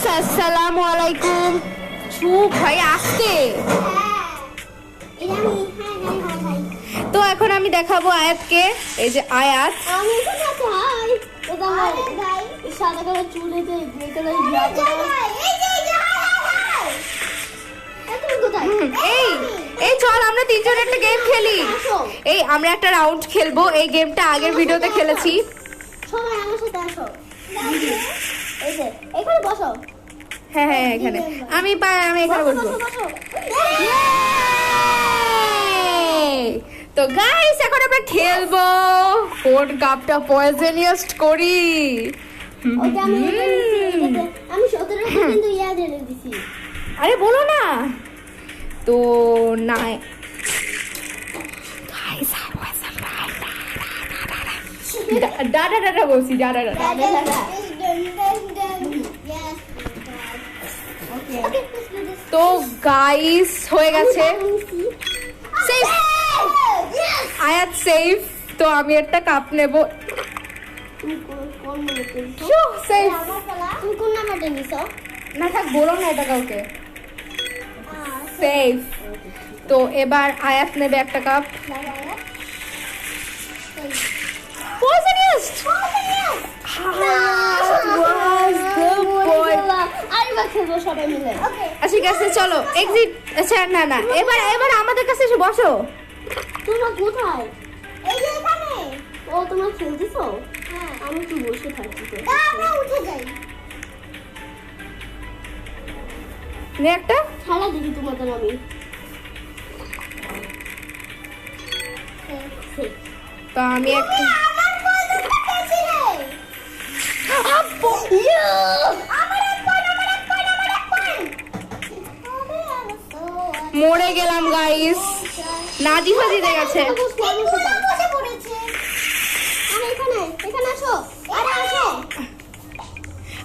Guys আসসালামু আলাইকুম। চুপ ভাই আসতে তো এখন আমি দেখাবো আয়াতকে। এই যে আয়াত। এই এই চল আমরা তিনজন একটা গেম খেলি। এই আমরা একটা রাউন্ড খেলব। এই গেমটা আগের ভিডিওতে খেলেছি। সবাই আমার সাথে আসো। এই যে এখানে বসো। হ্যাঁ হ্যাঁ এখানে। আমি আমি এখানে বসো বসবো! তো গাইস এখন আমরা খেলব। কোন কাপটা পয়জনিয়াস্ট করি। আমি সতেরো কিন্তু ইয়া ঢেলে দিছি আরে বলো না। তো না ডাডা ডাডা বলছি ডাডা ডাডা তো গাইস হয়ে গেছে। সেফ আয়াত সেফ তো আমি একটা কাপ নেব। সেফ না থাক, বলো না কাউকে। সেফ তো এবার নেবে একটা কাপ সবাই মিলে। আচ্ছা ঠিক আছে চলো এক্সিট আচ্ছা না না এবার এবার আমাদের কাছে এসে বসো। তোমরা কোথায়? এই যে এখানে। ও তোমরা খেলতেছো? হ্যাঁ। আমি একটু বসে থাকছি তো। আমরা উঠে যাই। নে একটা। খেলা দেখি তোমাদের আমি। তো আমি একটা আমার রে আব্বু! আমার এক পয়েন্ট আমার এক পয়েন্ট আমার এক পয়েন্ট মরে গেলাম গাইস নাজিফা জিতে গেছে।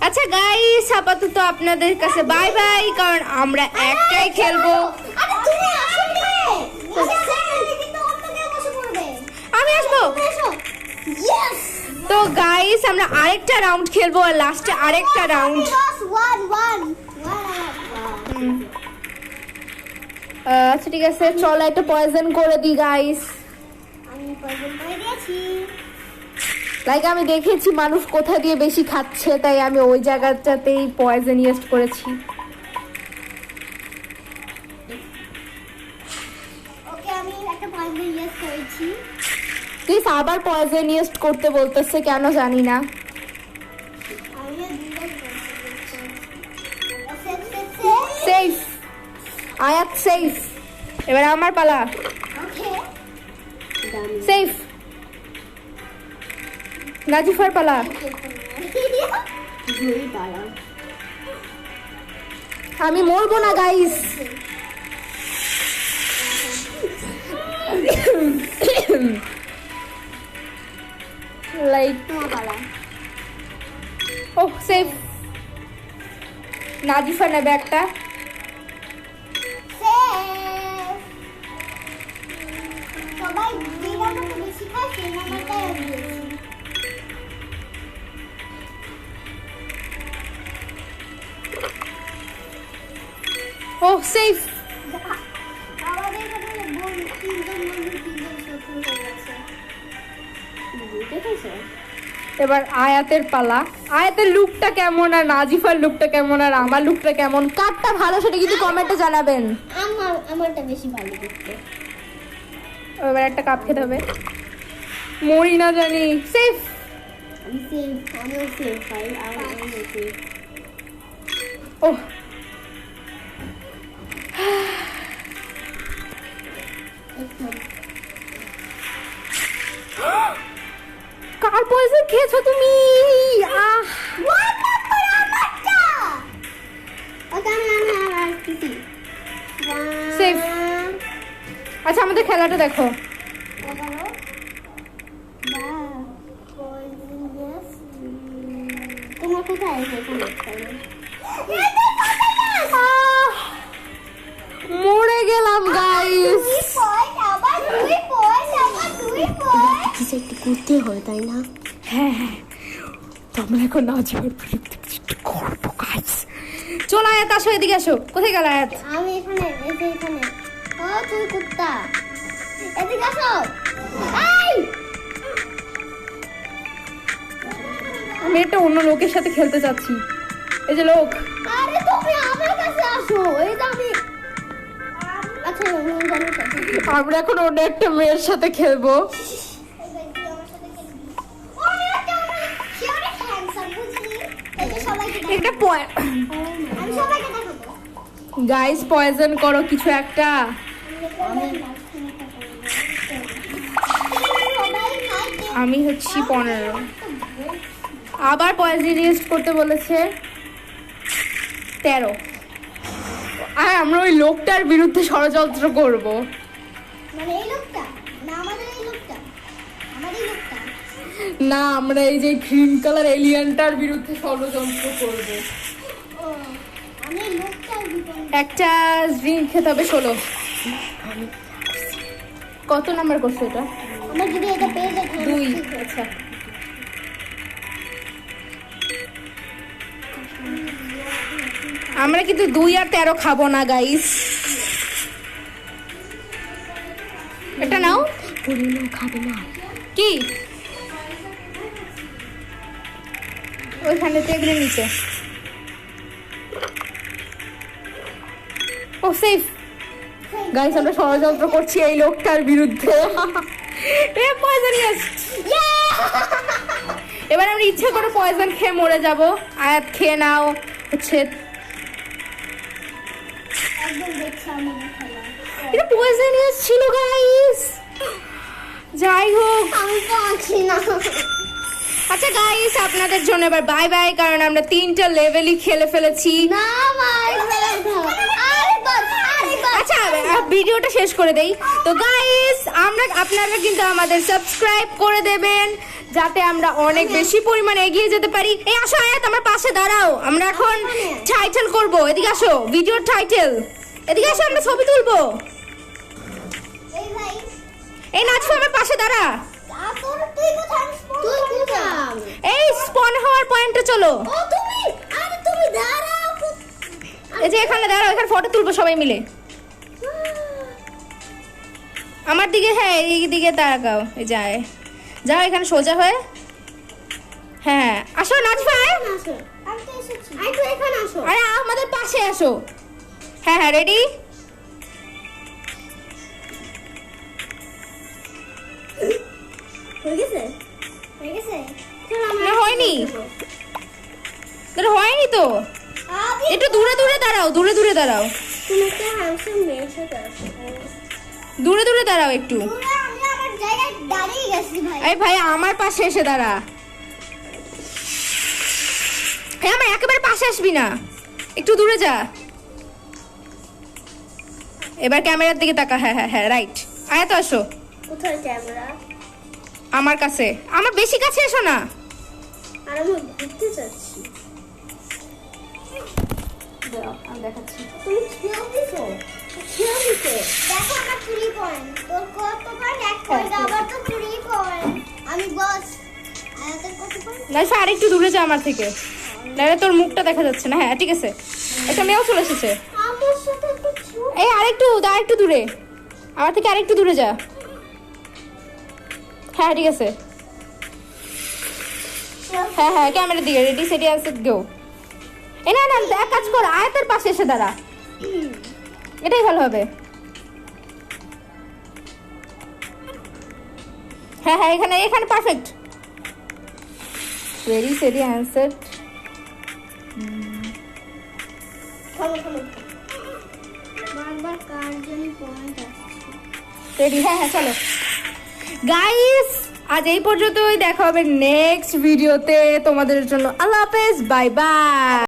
আচ্ছা গাইস আপাতত আপনাদের কাছে বাই বাই কারণ আমরা একটাই খেলব। আমি আসব? তো গাইস আমরা আরেকটা রাউন্ড খেলব আর লাস্টে আরেকটা রাউন্ড আচ্ছা ঠিক আছে চলো একটা পয়জন করে দিই গাইস আমি পয়জন করে দিয়েছি। লাইক আমি দেখেছি মানুষ কোথা দিয়ে বেশি খাচ্ছে তাই আমি ওই জায়গাটাতেই পয়জন ইয়েস্ট করেছি। প্লিজ আবার পয়জন ইয়েস্ট করতে বলতেছে কেন জানি না। আয়াত সেফ এবার আমার পালা। সেফ নাজিফার পালা। আমি মরবো না গাইস লাইক তোমার ও সেফ নাজিফা নেবে একটা। সবাই যে সেই নাম্বারটাই আমি ও সেফ এবার আয়াতের পালা। আয়াতের লুকটা কেমন আর নাজিফার লুকটা কেমন আর আমার লুকটা কেমন? কারটা ভালো সেটা কিন্তু কমেন্টে জানাবেন। আমার আমারটা বেশি ভালো এবার একটা কাপ খেতে হবে। মরি না জানি। সেফ সেফ সেফ সেফ ও কার পয়সা খেয়েছো তুমি? আহ। ওকে আচ্ছা আমাদের খেলাটা দেখো। তোমার মরে গেলাম গাইস একটু করতে হয় তাই না হ্যাঁ। হ্যাঁ তো আমরা এখন নাজিফার বিরুদ্ধে কিছু করব গাইস চল, আয়াত, আসো, এদিকে আসো। কোথায় গেল, আয়াত? আমি এখানে এখানে। ও তুই কুত্তা এদিকে আসো এই আমি একটা অন্য লোকের সাথে খেলতে চাচ্ছি এই যে লোক। আরে তুমি আমার কাছে আসো। এই যে আমি। আচ্ছা আমরা এখন অন্য একটা মেয়ের সাথে খেলব। একটা দেখাবো গাইস পয়জন করো কিছু একটা। আমি হচ্ছি পনেরো। আবার পয়জন করতে বলেছে। তেরো। আর আমরা ওই লোকটার বিরুদ্ধে ষড়যন্ত্র করব। মানে না আমরা এই যে গ্রিন কালার এলিয়ানটার বিরুদ্ধে ষড়যন্ত্র করব ও আমি এই লোকটার বিপরীতে একটা ড্রিঙ্ক খেতে হবে ষোলো কত নাম্বার করছ এটা? আমরা যদি এটা পেয়ে যাই দুই। আচ্ছা আমরা কিন্তু দুই আর তেরো খাব না গাইস এটা নাও। খাবে না। কি? ওইখানে টেবিলে নিচে। ও সেফ গাইস আমরা ষড়যন্ত্র করছি এই লোকটার বিরুদ্ধে। এ পয়জনিয়াস এবার আমরা ইচ্ছে করে পয়জন খেয়ে মরে যাব। আয়াত খেয়ে নাও। হচ্ছে এটা পয়জনিয়াস ছিল গাইস যাই হোক। আমি না। আচ্ছা গাইস আপনাদের জন্য এবার বাই বাই কারণ আমরা তিনটা লেভেলই খেলে ফেলেছি। না আচ্ছা ভিডিওটা শেষ করে দেই। তো গাইস আমরা আপনারা কিন্তু আমাদের সাবস্ক্রাইব করে দেবেন যাতে আমরা অনেক বেশি পরিমাণে এগিয়ে যেতে পারি। এই আসো আয়াত আমার পাশে দাঁড়াও। আমরা এখন টাইটেল করব। এদিকে আসো ভিডিওর টাইটেল এদিকে আসো আমরা ছবি তুলবো। এই ভাই। এই নাচো আমার পাশে দাঁড়া। এই স্পন হওয়ার পয়েন্টে চলো। ও তুমি? আরে তুমি দাঁড়াও। এই যে এখানে দাঁড়াও এখানে ফটো তুলবো সবাই মিলে। আমার দিকে হ্যাঁ এই দিকে তাকাও এই যায়। যাও এখানে সোজা হয়ে। হ্যাঁ আসো নাচবা আরে আমাদের পাশে আসো। হ্যাঁ হ্যাঁ রেডি হয়ে হয়ে হয়নি। হয়নি তো? একটু দূরে দূরে দাঁড়াও দূরে দূরে দাঁড়াও। তুমি একটা হ্যান্ডসাম মেয়ের সাথে দূরে দূরে দাঁড়াও একটু। এই ভাই আমার পাশে এসে দাঁড়া। হ্যাঁ আমার একেবারে পাশে আসবি না। একটু দূরে যা। এবার ক্যামেরার দিকে তাকা। হ্যাঁ হ্যাঁ হ্যাঁ রাইট। আয় তো আসো। কোথায় ক্যামেরা? আমার কাছে। আমার বেশি কাছে এসো না। আর আমি ঘুরতে আমি দেখাচ্ছি। তুমি খেয়াল দিছো দেখো আমার তোর না আর একটু দূরে যা আমার থেকে। নাহলে তোর মুখটা দেখা যাচ্ছে না। হ্যাঁ ঠিক আছে। একটা মেয়েও চলে এসেছে। এই, আরেকটু আর একটু দূরে। আমার থেকে আরেকটু দূরে যা। হ্যাঁ ঠিক আছে। হ্যাঁ হ্যাঁ ক্যামেরার দিকে রেডি সেটি আছে গো এ না না, এক কাজ কর, আয়তের পাশে এসে দাঁড়া। এটাই ভালো হবে। হ্যাঁ হ্যাঁ এখানে এখানে পারফেক্ট রেডি সেটি অ্যান্সার রেডি হ্যাঁ হ্যাঁ চলো। গাইস আজ এই পর্যন্তই। দেখা হবে নেক্সট ভিডিওতে তোমাদের জন্য আল্লাহ হাফেজ। Bye bye